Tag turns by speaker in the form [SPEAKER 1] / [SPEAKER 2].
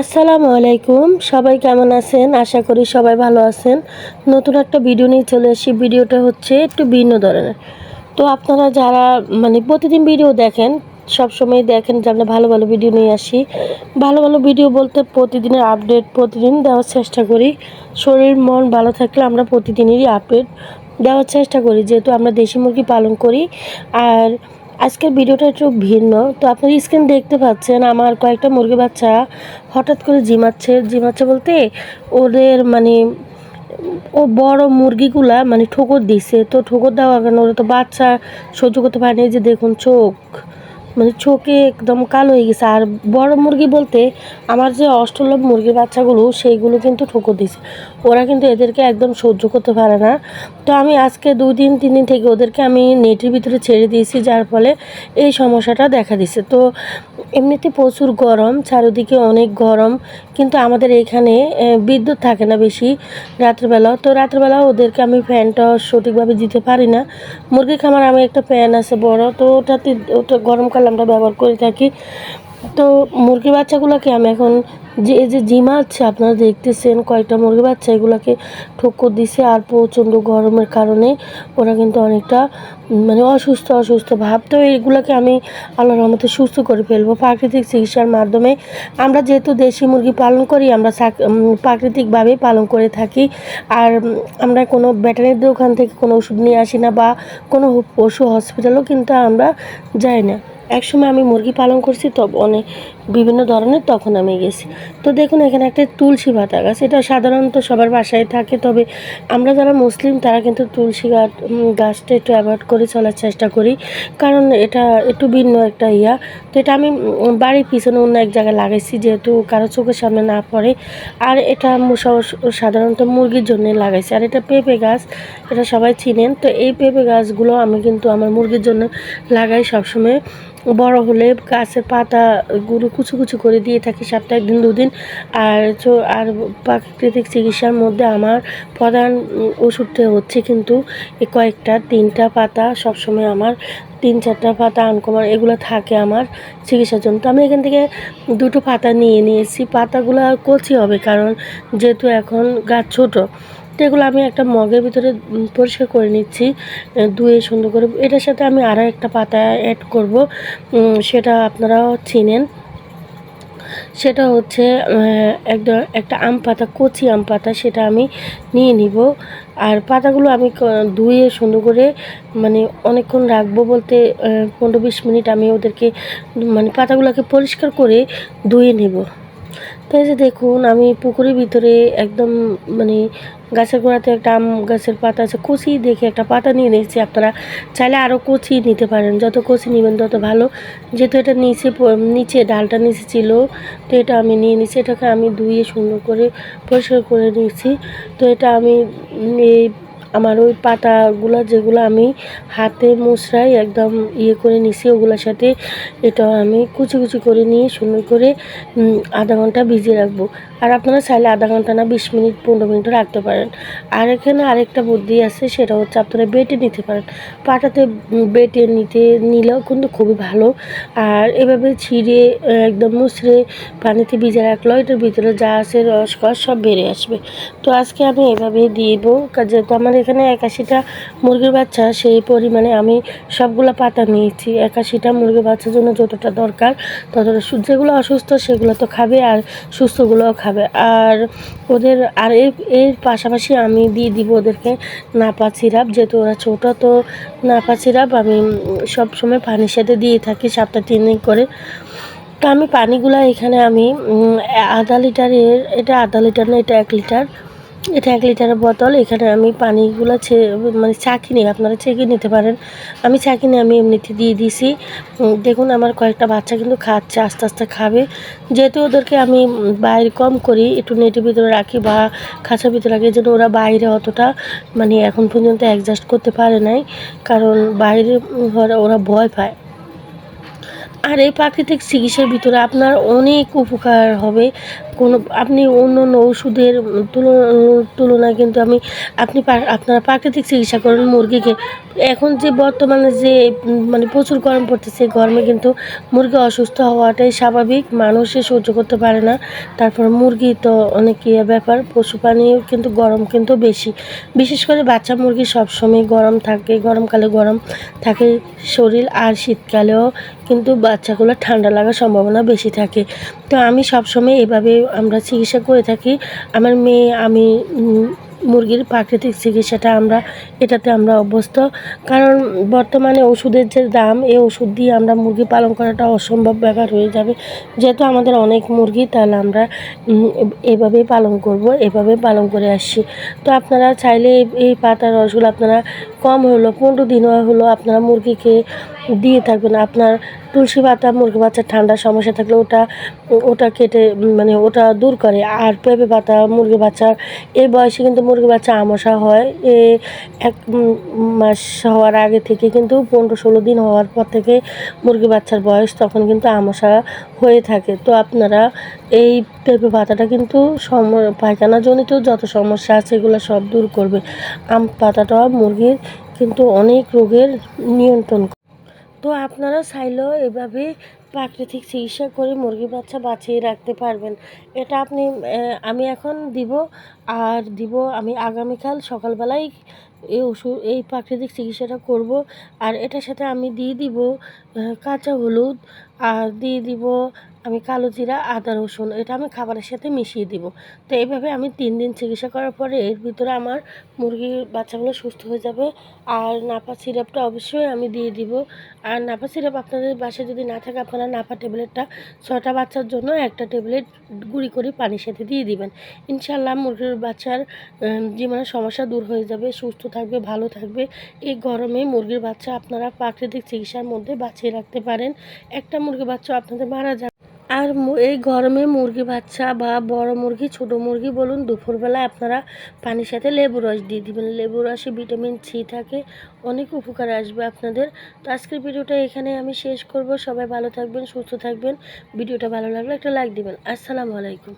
[SPEAKER 1] আসসালামু আলাইকুম। সবাই কেমন আছেন? আশা করি সবাই ভালো আছেন। নতুন একটা ভিডিও নিয়ে চলে আসি। ভিডিওটা হচ্ছে একটু ভিন্ন ধরনের। তো আপনারা যারা মানে প্রতিদিন ভিডিও দেখেন সব সময় দেখেন যে আমরা ভালো ভালো ভিডিও নিয়ে আসি। ভালো ভালো ভিডিও বলতে প্রতিদিনের আপডেট প্রতিদিন দেওয়ার চেষ্টা করি। শরীর, মন ভালো থাকলে আমরা প্রতিদিনেরই আপডেট দেওয়ার চেষ্টা করি। যেহেতু আমরা দেশি মুরগি পালন করি। আর আজকের ভিডিওটা একটু ভিন্ন। তো আপনারা স্ক্রিন দেখতে পাচ্ছেন, আমার কয়েকটা মুরগি বাচ্চা হঠাৎ করে জিমাচ্ছে জিমাচ্ছে বলতে ওদের মানে ও বড় মুরগিগুলা মানে ঠোকর দিছে। তো ঠোকর দেওয়ার কারণে ওরা তো বাচ্চা সহ্য করতে পারেনি। যে দেখুন চোখ মানে চোখে একদম কালো হয়ে গেছে। আর বড় মুরগি বলতে আমার যে অষ্টলভ মুরগির বাচ্চাগুলো, সেইগুলো কিন্তু ঠোকর দিছে। ওরা কিন্তু এদেরকে একদম সহ্য করতে পারে না। তো আমি আজকে দুই দিন, তিন দিন থেকে ওদেরকে আমি নেটের ভিতরে ছেড়ে দিয়েছি, যার ফলে এই সমস্যাটা দেখা দিছে। তো এমনিতে প্রচুর গরম, চারিদিকে অনেক গরম, কিন্তু আমাদের এখানে বিদ্যুৎ থাকে না বেশি রাত্রেবেলা। তো রাত্রেবেলা ওদেরকে আমি ফ্যানটা সঠিকভাবে দিতে পারি না। মুরগি খামার আমি একটা ফ্যান আছে বড়, তো ওটাতে, ওটা গরমকালে আমরা ব্যবহার করে থাকি। তো মুরগি বাচ্চাগুলোকে আমি এখন যে যে জিমাচ্ছে আপনারা দেখতেছেন কয়েকটা মুরগি বাচ্চা, এগুলোকে ঠক্কর দিছে আর প্রচণ্ড গরমের কারণে ওরা কিন্তু অনেকটা মানে অসুস্থ অসুস্থ ভাব। তো এইগুলোকে আমি আল্লাহর রহমতে সুস্থ করে ফেলব প্রাকৃতিক চিকিৎসার মাধ্যমে। আমরা যেহেতু দেশি মুরগি পালন করি, আমরা প্রাকৃতিকভাবে পালন করে থাকি। আর আমরা কোনো ব্যাটারির দোকান থেকে কোনো ওষুধ নিয়ে আসি না বা কোনো পশু হসপিটালও কিন্তু আমরা যাই না। একসময় আমি মুরগি পালন করছি তো অনেক বিভিন্ন ধরনের, তখন আমি গেছি। তো দেখুন, এখানে একটা তুলসী পাতা গাছ, এটা সাধারণত সবার বাসায় থাকে, তবে আমরা যারা মুসলিম, তারা কিন্তু তুলসী গাছ গাছটা একটু অ্যাভয়েড করে চলার চেষ্টা করি। কারণ এটা একটু ভিন্ন একটা ইয়া। তো এটা আমি বাড়ির পিছনে অন্য এক জায়গায় লাগাইছি, যেহেতু কারও চোখের সামনে না পড়ে। আর এটা সাধারণত মুরগির জন্য লাগাইছি। আর এটা পেঁপে গাছ, এটা সবাই চিনেন। তো এই পেঁপে গাছগুলো আমি কিন্তু আমার মুরগির জন্য লাগাই সবসময়। বড় হলে গাছের পাতাগুলো কুচু কুচু করে দিয়ে থাকি সপ্তাহে একদিন দুদিন। আর আর প্রাকৃতিক চিকিৎসার মধ্যে আমার প্রধান ওষুধটা হচ্ছে কিন্তু কয়েকটা, তিনটা পাতা, সবসময় আমার তিন, চারটা পাতা, আনকমন, এগুলো থাকে আমার চিকিৎসার জন্য। তো আমি এখান থেকে দুটো পাতা নিয়ে নিয়েছি। পাতাগুলো কচি হবে কারণ যেহেতু এখন গাছ ছোট, তো এগুলো আমি একটা মগের ভিতরে পরিষ্কার করে নিচ্ছি ধুয়ে সুন্দর করে। এটার সাথে আমি আরও একটা পাতা অ্যাড করব। সেটা আপনারাও চিনেন। সেটা হচ্ছে একদম একটা আম পাতা, কচি আম পাতা, সেটা আমি নিয়ে নিব। আর পাতাগুলো আমি ধুয়ে সুন্দর করে মানে অনেকক্ষণ রাখব বলতে পনেরো বিশ মিনিট আমি ওদেরকে মানে পাতাগুলোকে পরিষ্কার করে ধুয়ে নেব। তাই যে দেখুন, আমি পুকুরের ভিতরে একদম মানে গাছের গোড়াতে একটা আম গাছের পাতা আছে, কচি দেখে একটা পাতা নিয়ে নিয়েছি। আপনারা চাইলে আরও কচি নিতে পারেন, যত কচি নেবেন তত ভালো। যেহেতু এটা নিচে নিচে ডালটা নিচে ছিল, তো এটা আমি নিয়ে নিচ্ছি এটাকে আমি ধুয়ে সুন্দর করে পরিষ্কার করে নিয়েছি। তো এটা আমি এই আমার ওই পাতাগুলো যেগুলো আমি হাতে মুসরাই একদম ইয়ে করে নিছি, ওগুলোর সাথে এটা আমি কুচি কুচি করে নিয়ে সুন্দর করে আধা ঘণ্টা ভিজিয়ে রাখব। আর আপনারা চাইলে আধা ঘণ্টা না, বিশ মিনিট, পনেরো মিনিটও রাখতে পারেন। আর এখানে আরেকটা বুদ্ধি আছে, সেটা হচ্ছে আপনারা বেটে নিতে পারেন। পাটাতে বেটে নিতে, নিলেও কিন্তু খুবই ভালো। আর এভাবে ছিঁড়ে, একদম মুছড়ে পানিতে ভিজে রাখলেও এটার ভিতরে যা আছে রস কস সব বেড়ে আসবে। তো আজকে আমি এভাবে দিব কা- যেহেতু আমার এখানে একাশিটা মুরগির বাচ্চা, সেই পরিমাণে আমি সবগুলো পাতা নিয়েছি। একাশিটা মুরগির বাচ্চার জন্য যতটা দরকার ততটা যেগুলো অসুস্থ সেগুলো তো খাবে আর সুস্থগুলোও খাবে। আর ওদের, আর এর পাশাপাশি আমি দিয়ে দিব ওদেরকে নাপা সিরাপ। যেহেতু ওরা ছোটো, তো নাপা সিরাপ আমি সব সময় পানির সাথে দিয়ে থাকি সপ্তাহে তিন দিন করে। তো আমি পানিগুলো এখানে আমি আধা লিটারের, এটা আধা লিটার না, এটা এক লিটার এটা এক লিটারের বোতল, এখানে আমি পানিগুলো ছে মানে ছাঁকি নিই আপনারা ছেঁকে নিতে পারেন। আমি ছাঁকি নিয়ে আমি এমনিতে দিয়ে দিছি। দেখুন আমার কয়েকটা বাচ্চা কিন্তু খাচ্ছে, আস্তে আস্তে খাবে। যেহেতু ওদেরকে আমি বাইরে কম করি, একটু নেটের ভিতরে রাখি বা খাঁচার ভিতরে রাখি, যেন ওরা বাইরে অতটা মানে এখন পর্যন্ত অ্যাডজাস্ট করতে পারে নাই। কারণ বাইরে ওরা ভয় পায়। আর এই প্রাকৃতিক চিকিৎসার ভিতরে আপনার অনেক উপকার হবে। কোনো, আপনি অন্য অন্য ওষুধের তুলনা, তুলনায় কিন্তু আমি, আপনি আপনারা প্রাকৃতিক চিকিৎসা করেন মুরগিকে। এখন যে বর্তমানে যে মানে প্রচুর গরম পড়তেছে গরমে কিন্তু মুরগি অসুস্থ হওয়াটাই স্বাভাবিক মানুষে সহ্য করতে পারে না। তারপর মুরগি তো অনেক ইয়ে ব্যাপার পশু প্রাণীও কিন্তু গরম কিন্তু বেশি। বিশেষ করে বাচ্চা মুরগি সবসময় গরম থাকে, গরমকালে গরম থাকে শরীর আর শীতকালেও কিন্তু বাচ্চাগুলো ঠান্ডা লাগার সম্ভাবনা বেশি থাকে। তো আমি সবসময় এভাবে আমরা চিকিৎসা করে থাকি। আমার মেয়ে আমি মুরগির প্রাকৃতিক চিকিৎসাটা আমরা এটাতে আমরা অভ্যস্ত। কারণ বর্তমানে ওষুধের যে দাম এই ওষুধ দিয়ে আমরা মুরগি পালন করাটা অসম্ভব ব্যাপার হয়ে যাবে। যেহেতু আমাদের অনেক মুরগি তাহলে আমরা উম, এভাবে পালন করব এভাবে পালন করে আসছি। তো আপনারা চাইলে এই পাতার রসগুলো আপনারা কম হলো পনেরো দিন হলো আপনারা মুরগিকে দিয়ে থাকবেন। আপনার তুলসী পাতা, মুরগি বাচ্চার ঠান্ডার সমস্যা থাকলে ওটা ওটা কেটে মানে ওটা দূর করে। আর পেঁপে পাতা, মুরগি বাচ্চার এই বয়সে কিন্তু মুরগি বাচ্চা আমসা হয়। এ এক মাস হওয়ার আগে থেকে কিন্তু পনেরো ষোলো দিন হওয়ার পর থেকে মুরগি বাচ্চার বয়স তখন কিন্তু আমসা হয়ে থাকে। তো আপনারা এই পেঁপে পাতাটা কিন্তু সম, পায়খানাজনিত যত সমস্যা আছে এগুলো সব দূর করবে। আম পাতাটা মুরগির কিন্তু অনেক রোগের নিয়ন্ত্রণ। তো আপনারা চাইলেও এভাবে প্রাকৃতিক চিকিৎসা করে মুরগি বাচ্চা বাঁচিয়ে রাখতে পারবেন। এটা আপনি আমি এখন দিব আর দিব আমি আগামীকাল সকালবেলায় এই ওষুধ, এই প্রাকৃতিক চিকিৎসাটা করব। আর এটার সাথে আমি দিয়ে দিব কাঁচা হলুদ, আর দিয়ে দিব আমি কালো জিরা, আদা, রসুন, এটা আমি খাবারের সাথে মিশিয়ে দিব। তো এইভাবে আমি তিন দিন চিকিৎসা করার পরে এর ভিতরে আমার মুরগির বাচ্চাগুলো সুস্থ হয়ে যাবে। আর নাপা সিরাপটা অবশ্যই আমি দিয়ে দিব। আর নাপা সিরাপ আপনাদের বাসায় যদি না থাকে, আপনারা নাপা ট্যাবলেটটা ছটা বাচ্চার জন্য একটা ট্যাবলেট গুঁড়ি করে পানির সাথে দিয়ে দিবেন। ইনশাল্লাহ মুরগির বাচ্চার জীবনের সমস্যা দূর হয়ে যাবে, সুস্থ থাকবে, ভালো থাকবে। এই গরমে মুরগির বাচ্চা আপনারা প্রাকৃতিক চিকিৎসার মধ্যে বাঁচিয়ে রাখতে পারেন। একটা মুরগির বাচ্চা আপনাদের মারা যাবে। আর এই গরমে মুরগি বাচ্চা বা বড় মুরগি, ছোট মুরগি বলুন, দুপুরবেলা আপনারা পানির সাথে লেবু রস দিয়ে দিবেন। লেবু রসে ভিটামিন সি থাকে, অনেক উপকার আসবে আপনাদের। তো আজকের ভিডিওটা এখানে আমি শেষ করব। সবাই ভালো থাকবেন, সুস্থ থাকবেন। ভিডিওটা ভালো লাগলে একটা লাইক দিবেন। আসসালামু আলাইকুম।